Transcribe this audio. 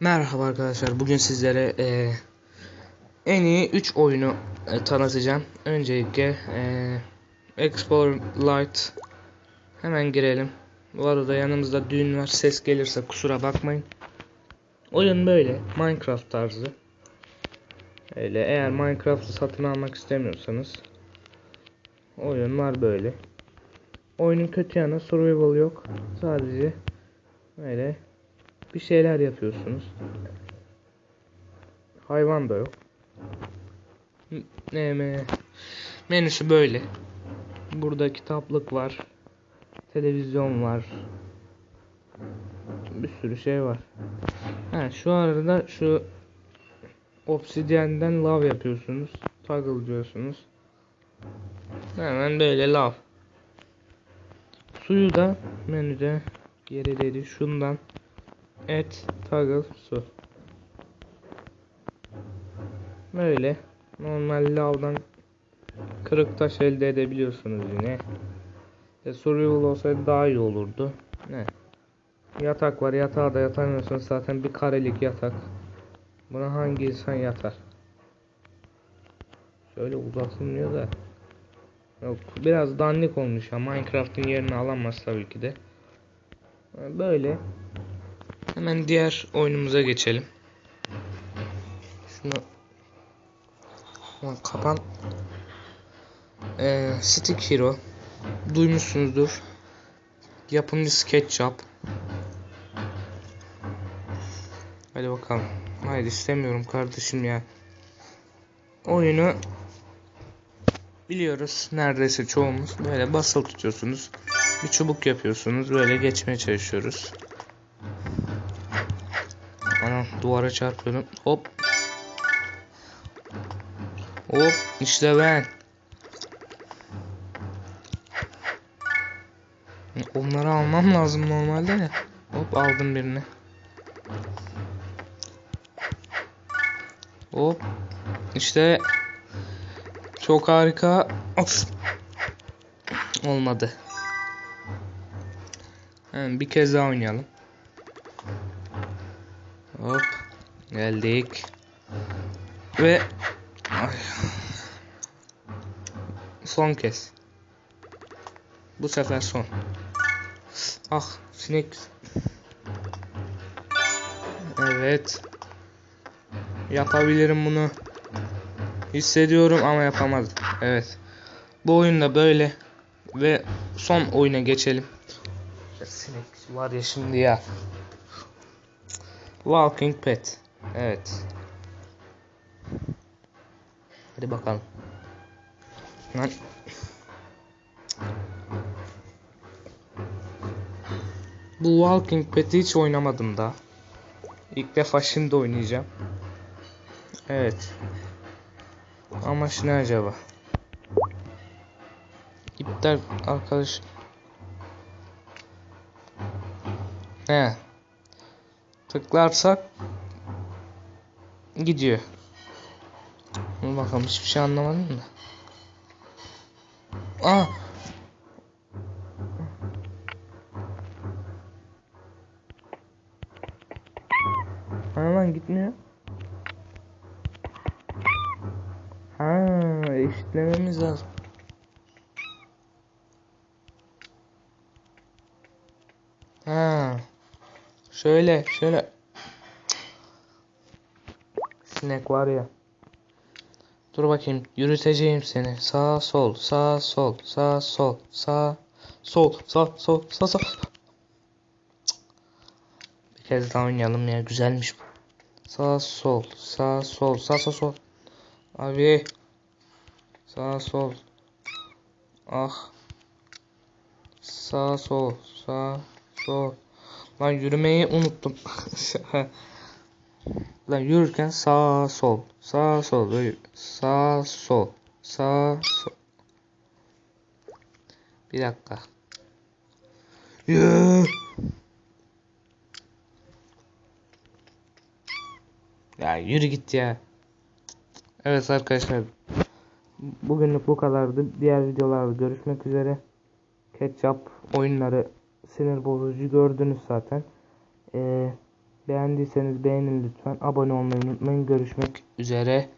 Merhaba arkadaşlar. Bugün sizlere eee, en iyi 3 oyunu e, tanıtacağım. Öncelikle eee Explorer Lite hemen girelim. Bu arada yanımızda düğün var. Ses gelirse kusura bakmayın. Oyun böyle. Minecraft tarzı. Öyle eğer Minecraft'ı satın almak istemiyorsanız oyun var böyle. Oyunun kötü yanı survival yok. Sadece öyle bir şeyler yapıyorsunuz. Hayvan da yok. M- Ne me- menüsü böyle. Burada kitaplık var. Televizyon var. Bir sürü şey var. Ha, şu arada şu obsidiyenden lav yapıyorsunuz. Toggle diyorsunuz. Hemen böyle lav. Suyu da menüde gerileri şundan et, toggle, su. Böyle normal lavdan kırık taş elde edebiliyorsunuz yine. E, survival olsaydı daha iyi olurdu. Ne? Yatak var. Yatağa da yatamıyorsunuz zaten bir karelik yatak. Buna hangi insan yatar? Şöyle uzatılmıyor da. Yok biraz dandik olmuş ya. Minecraft'ın yerini alamaz tabii ki de. Böyle. Hemen diğer oyunumuza geçelim. Şunu Aman kapan. Ee, Stick Hero. Duymuşsunuzdur. Yapımcı SketchUp. Hadi bakalım. Hayır istemiyorum kardeşim ya. Oyunu biliyoruz. Neredeyse çoğumuz. Böyle basılı tutuyorsunuz. Bir çubuk yapıyorsunuz. Böyle geçmeye çalışıyoruz. Duvara çarpıyorum. Hop. Hop işte ben. Onları almam lazım normalde de. Hop aldım birini. Hop. İşte çok harika. Of. Olmadı. Hemen bir kez daha oynayalım. Hop. Geldik. Ve son kez. Bu sefer son. Ah sinek. Evet. Yapabilirim bunu. Hissediyorum ama yapamadım. Evet. Bu oyunda böyle. Ve son oyuna geçelim. Sinek var ya şimdi ya. Walking Pet. Evet. Hadi bakalım. Lan. Bu Walking Pet'i hiç oynamadım da. İlk defa şimdi oynayacağım. Evet. Amaç ne acaba? İptal arkadaş. He. Tıklarsak gidiyor. Dur bakalım hiçbir şey anlamadım da. Aa. Lan gitmiyor. Ha, eşitlememiz lazım. Ha. Şöyle, şöyle. Sinek var ya. Dur bakayım yürüteceğim seni. Sağ sol sağ sol sağ sol sağ sol sağ sol sağ sol. Bir kez daha oynayalım ya güzelmiş bu. Sağ sol sağ sol sağ sol sol. Abi. Sağ sol. Ah. Sağ sol sağ sol. Lan yürümeyi unuttum. Lan yürürken sağ sol sağ sol sağ sol sağ sol. Bir dakika. Ya. Ya yürü git ya. Evet arkadaşlar. Bugünlük bu kadardı. Diğer videolarda görüşmek üzere. Ketchup oyunları sinir bozucu gördünüz zaten. Ee, Beğendiyseniz beğenin lütfen. Abone olmayı unutmayın. Görüşmek üzere.